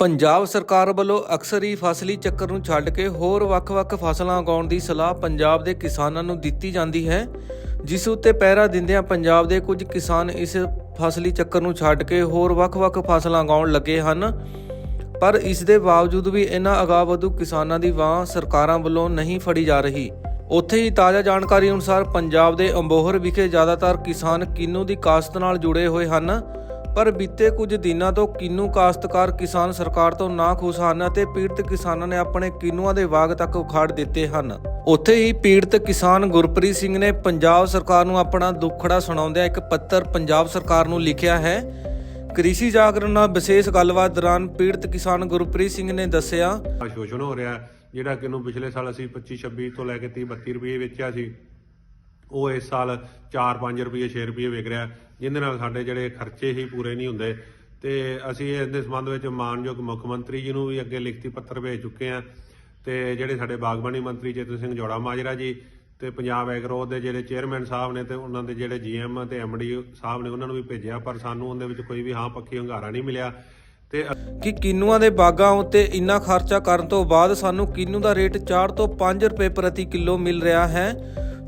ਪੰਜਾਬ ਸਰਕਾਰ ਵੱਲੋਂ ਅਕਸਰ ਹੀ ਫਸਲੀ ਚੱਕਰ ਨੂੰ ਛੱਡ ਕੇ ਹੋਰ ਵੱਖ-ਵੱਖ ਫਸਲਾਂ ਉਗਾਉਣ ਦੀ ਸਲਾਹ ਪੰਜਾਬ ਦੇ ਕਿਸਾਨਾਂ ਨੂੰ ਦਿੱਤੀ ਜਾਂਦੀ ਹੈ, ਜਿਸ ਉੱਤੇ ਪਹਿਰਾ ਦਿੰਦਿਆਂ ਪੰਜਾਬ ਦੇ ਕੁਝ ਕਿਸਾਨ ਇਸ ਫਸਲੀ ਚੱਕਰ ਨੂੰ ਛੱਡ ਕੇ ਹੋਰ ਵੱਖ-ਵੱਖ ਫਸਲਾਂ ਉਗਾਉਣ ਲੱਗੇ ਹਨ। ਪਰ ਇਸ ਦੇ ਬਾਵਜੂਦ ਵੀ ਇਹਨਾਂ ਅਗਾਵਧੂ ਕਿਸਾਨਾਂ ਦੀ ਬਾਂਹ ਸਰਕਾਰਾਂ ਵੱਲੋਂ ਨਹੀਂ ਫੜੀ ਜਾ ਰਹੀ। ਉੱਥੇ ਹੀ ਤਾਜ਼ਾ ਜਾਣਕਾਰੀ ਅਨੁਸਾਰ ਪੰਜਾਬ ਦੇ ਅੰਬੋਹਰ ਵਿਖੇ ਜ਼ਿਆਦਾਤਰ ਕਿਸਾਨ ਕਿੰਨੂ ਦੀ ਕਾਸ਼ਤ ਨਾਲ ਜੁੜੇ ਹੋਏ ਹਨ। ਪਰ ਬੀਤੇ ਕੁਝ ਦਿਨਾਂ ਤੋਂ ਕਿੰਨੂ ਕਾਸ਼ਤਕਾਰ ਕਿਸਾਨ ਸਰਕਾਰ ਤੋਂ ਨਾਖੁਸ਼ ਹਨ ਅਤੇ ਪੀੜਤ ਕਿਸਾਨਾਂ ਨੇ ਆਪਣੇ ਕਿੰਨੂਆਂ ਦੇ ਬਾਗ ਤੱਕ ਉਖਾੜ ਦਿੱਤੇ ਹਨ। ਉੱਥੇ ਹੀ ਪੀੜਤ ਕਿਸਾਨ ਗੁਰਪ੍ਰੀਤ ਸਿੰਘ ਨੇ ਪੰਜਾਬ ਸਰਕਾਰ ਨੂੰ ਆਪਣਾ ਦੁੱਖੜਾ ਸੁਣਾਉਂਦਿਆਂ ਇੱਕ ਪੱਤਰ ਪੰਜਾਬ ਸਰਕਾਰ ਨੂੰ ਲਿਖਿਆ ਹੈ। ਕ੍ਰਿਸ਼ੀ ਜਾਗਰਣ ਨਾਲ ਵਿਸ਼ੇਸ਼ ਗੱਲਬਾਤ ਦੌਰਾਨ ਪੀੜਤ ਕਿਸਾਨ ਗੁਰਪ੍ਰੀਤ ਸਿੰਘ ਨੇ ਦੱਸਿਆ ਸ਼ੋਸ਼ਣ ਹੋ ਰਿਹਾ, ਜਿਹੜਾ ਕਿ ਨੂੰ ਪਿਛਲੇ ਸਾਲ ਅਸੀਂ 25 26 ਤੋਂ ਲੈ ਕੇ 30 32 ਰੁਪਏ ਵੇਚਿਆ ਸੀ। ਉਹ ਇਸ ਸਾਲ 4-5 ਰੁਪਏ 6 ਰੁਪਏ ਵਿਕ ਰਿਹਾ, ਜਿਹਦੇ ਨਾਲ ਸਾਡੇ ਜਿਹੜੇ ਖਰਚੇ ਹੀ ਪੂਰੇ ਨਹੀਂ ਹੁੰਦੇ। ਤੇ ਅਸੀਂ ਇਸ ਦੇ ਸੰਬੰਧ ਵਿੱਚ ਮਾਨਯੋਗ ਮੁੱਖ ਮੰਤਰੀ ਜੀ ਨੂੰ ਵੀ ਅੱਗੇ ਲਿਖਤੀ ਪੱਤਰ ਭੇਜ ਚੁੱਕੇ ਹਾਂ। ਤੇ ਜਿਹੜੇ ਸਾਡੇ ਬਾਗਬਾਨੀ ਮੰਤਰੀ ਚੇਤਨ ਸਿੰਘ ਜੋੜਾ ਮਾਜਰਾ ਜੀ ਤੇ ਪੰਜਾਬ ਐਗਰੋ ਦੇ ਜਿਹੜੇ ਚੇਅਰਮੈਨ ਸਾਹਿਬ ਨੇ ਤੇ ਉਹਨਾਂ ਦੇ ਜਿਹੜੇ ਜੀਐਮ ਤੇ ਐਮਡੀ ਸਾਹਿਬ ਨੇ, ਉਹਨਾਂ ਨੂੰ ਵੀ ਭੇਜਿਆ, ਪਰ ਸਾਨੂੰ ਉਹਦੇ ਵਿੱਚ ਕੋਈ ਵੀ ਹਾਂ ਪੱਖੀ ਹੰਗਾਰਾ ਨਹੀਂ ਮਿਲਿਆ। ਤੇ ਕਿ ਕਿੰਨੂਆਂ ਦੇ ਬਾਗਾਂ ਉੱਤੇ ਇੰਨਾ ਖਰਚਾ ਕਰਨ ਤੋਂ ਬਾਅਦ ਸਾਨੂੰ ਕਿੰਨੂ ਦਾ ਰੇਟ 4 ਤੋਂ 5 ਰੁਪਏ ਪ੍ਰਤੀ ਕਿਲੋ ਮਿਲ ਰਿਹਾ ਹੈ?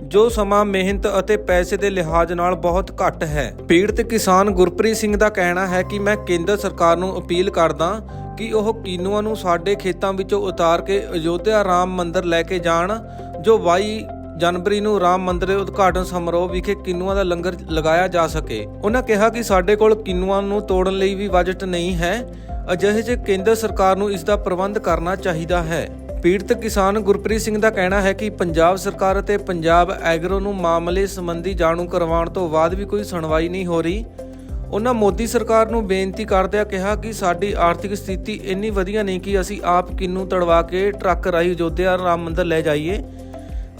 ਜੋ ਸਮਾਂ ਮਿਹਨਤ ਅਤੇ ਪੈਸੇ ਦੇ ਲਿਹਾਜ਼ ਨਾਲ ਬਹੁਤ ਘੱਟ ਹੈ। ਪੀੜਤ ਕਿਸਾਨ ਗੁਰਪ੍ਰੀਤ ਸਿੰਘ ਦਾ ਕਹਿਣਾ ਹੈ ਕਿ ਮੈਂ ਕੇਂਦਰ ਸਰਕਾਰ ਨੂੰ ਅਪੀਲ ਕਰਦਾ ਕਿ ਉਹ ਕਿੰਨੂਆਂ ਨੂੰ ਸਾਡੇ ਖੇਤਾਂ ਵਿੱਚੋਂ ਉਤਾਰ ਕੇ ਅਯੋਧਿਆ ਰਾਮ ਮੰਦਿਰ ਲੈ ਕੇ ਜਾਣ, ਜੋ 22 ਜਨਵਰੀ ਨੂੰ ਰਾਮ ਮੰਦਿਰ ਦੇ ਉਦਘਾਟਨ ਸਮਾਰੋਹ ਵਿਖੇ ਕਿੰਨੂਆਂ ਦਾ ਲੰਗਰ ਲਗਾਇਆ ਜਾ ਸਕੇ। ਉਹਨਾਂ ਕਿਹਾ ਕਿ ਸਾਡੇ ਕੋਲ ਕਿਨੂਆਂ ਨੂੰ ਤੋੜਨ ਲਈ ਵੀ ਬਜਟ ਨਹੀਂ ਹੈ, ਅਜਿਹੇ 'ਚ ਕੇਂਦਰ ਸਰਕਾਰ ਨੂੰ ਇਸ ਦਾ ਪ੍ਰਬੰਧ ਕਰਨਾ ਚਾਹੀਦਾ ਹੈ। ਪੀੜਤ ਕਿਸਾਨ ਗੁਰਪ੍ਰੀਤ ਸਿੰਘ ਦਾ ਕਹਿਣਾ ਹੈ ਕਿ ਪੰਜਾਬ ਸਰਕਾਰ ਅਤੇ ਪੰਜਾਬ ਐਗਰੋ ਨੂੰ ਮਾਮਲੇ ਸੰਬੰਧੀ ਜਾਣੂ ਕਰਵਾਉਣ ਤੋਂ ਬਾਅਦ ਵੀ ਕੋਈ ਸੁਣਵਾਈ ਨਹੀਂ ਹੋ ਰਹੀ। ਉਹਨਾਂ ਮੋਦੀ ਸਰਕਾਰ ਨੂੰ ਬੇਨਤੀ ਕਰਦਿਆਂ ਕਿਹਾ ਕਿ ਸਾਡੀ ਆਰਥਿਕ ਸਥਿਤੀ ਇੰਨੀ ਵਧੀਆ ਨਹੀਂ ਕਿ ਅਸੀਂ ਆਪ ਕਿੰਨੂ ਤੜਵਾ ਕੇ ਟਰੱਕ ਰਾਹੀਂ ਅਯੋਧਿਆ ਰਾਮ ਮੰਦਿਰ ਲੈ ਜਾਈਏ।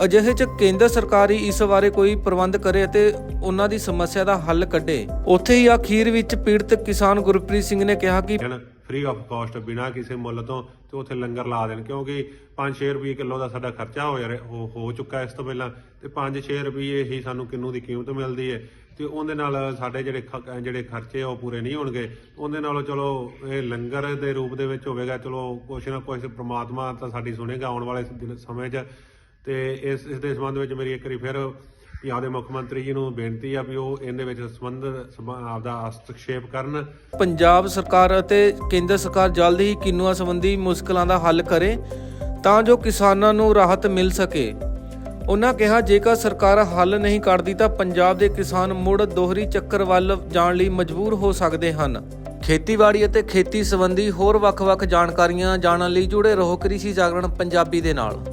ਅਜਿਹੇ ਚ ਕੇਂਦਰ ਸਰਕਾਰ ਹੀ ਇਸ ਬਾਰੇ ਕੋਈ ਪ੍ਰਬੰਧ ਕਰੇ ਅਤੇ ਉਹਨਾਂ ਦੀ ਸਮੱਸਿਆ ਦਾ ਹੱਲ ਕੱਢੇ। ਉੱਥੇ ਹੀ ਅਖੀਰ ਵਿੱਚ ਪੀੜਤ ਕਿਸਾਨ ਗੁਰਪ੍ਰੀਤ ਸਿੰਘ ਨੇ ਕਿਹਾ ਕਿ ਫ੍ਰੀ ਆਫ ਕਾਸਟ ਬਿਨਾਂ ਕਿਸੇ ਮੁੱਲ ਤੋਂ, ਤੇ ਉੱਥੇ ਲੰਗਰ ਲਾ ਦੇਣ। ਕਿਉਂਕਿ 5-6 ਰੁਪਏ ਕਿਲੋ ਦਾ ਸਾਡਾ ਖਰਚਾ ਹੋ ਜਾ ਹੋ- ਚੁੱਕਾ ਇਸ ਤੋਂ ਪਹਿਲਾਂ। ਤੇ 5-6 ਰੁਪਏ ਹੀ ਸਾਨੂੰ ਕਿੰਨੂ ਦੀ ਕੀਮਤ ਮਿਲਦੀ ਹੈ ਤੇ ਉਹਦੇ ਨਾਲ ਸਾਡੇ ਜਿਹੜੇ ਖ- ਜਿਹੜੇ ਖਰਚੇ ਆ, ਉਹ ਪੂਰੇ ਨਹੀਂ ਹੋਣਗੇ। ਉਹਦੇ ਨਾਲੋਂ ਚਲੋ, ਇਹ ਲੰਗਰ ਦੇ ਰੂਪ ਦੇ ਵਿੱਚ ਹੋਵੇਗਾ। ਚਲੋ, ਕੁਛ ਨਾ ਕੁਛ ਪ੍ਰਮਾਤਮਾ ਤਾਂ ਸਾਡੀ ਸੁਣੇਗਾ ਆਉਣ ਵਾਲੇ ਦਿਨ- ਸਮੇਂ 'ਚ। ਤੇ ਇਸ ਇਸ ਦੇ ਸੰਬੰਧ ਵਿੱਚ ਮੇਰੀ ਇੱਕ ਵਾਰੀ ਫਿਰ ਪੰਜਾਬ ਦੇ ਮੁੱਖ ਮੰਤਰੀ ਜੀ ਨੂੰ ਬੇਨਤੀ ਆ ਵੀ ਉਹ ਇਹਦੇ ਵਿੱਚ ਸੰਬੰਧ ਆਪਦਾ ਹਸਤਖੇਪ ਕਰਨ। ਪੰਜਾਬ ਸਰਕਾਰ ਅਤੇ ਕੇਂਦਰ ਸਰਕਾਰ ਜਲਦ ਹੀ ਕਿੰਨੂਆਂ ਸੰਬੰਧੀ ਮੁਸ਼ਕਲਾਂ ਦਾ ਹੱਲ ਕਰੇ ਤਾਂ ਜੋ ਕਿਸਾਨਾਂ ਨੂੰ ਰਾਹਤ ਮਿਲ ਸਕੇ। ਉਹਨਾਂ ਕਿਹਾ, ਜੇਕਰ ਸਰਕਾਰ ਹੱਲ ਨਹੀਂ ਕਰਦੀ ਤਾਂ ਪੰਜਾਬ ਦੇ ਕਿਸਾਨ ਮੁੜ ਦੋਹਰੀ ਚੱਕਰ ਵੱਲ ਜਾਣ ਲਈ ਮਜਬੂਰ ਹੋ ਸਕਦੇ ਹਨ। ਖੇਤੀਬਾੜੀ ਅਤੇ ਖੇਤੀ ਸੰਬੰਧੀ ਹੋਰ ਵੱਖ-ਵੱਖ ਜਾਣਕਾਰੀਆਂ ਜਾਣਨ ਲਈ ਜੁੜੇ ਰਹੋ ਕ੍ਰਿਸ਼ੀ ਜਾਗਰਣ ਪੰਜਾਬੀ ਦੇ ਨਾਲ।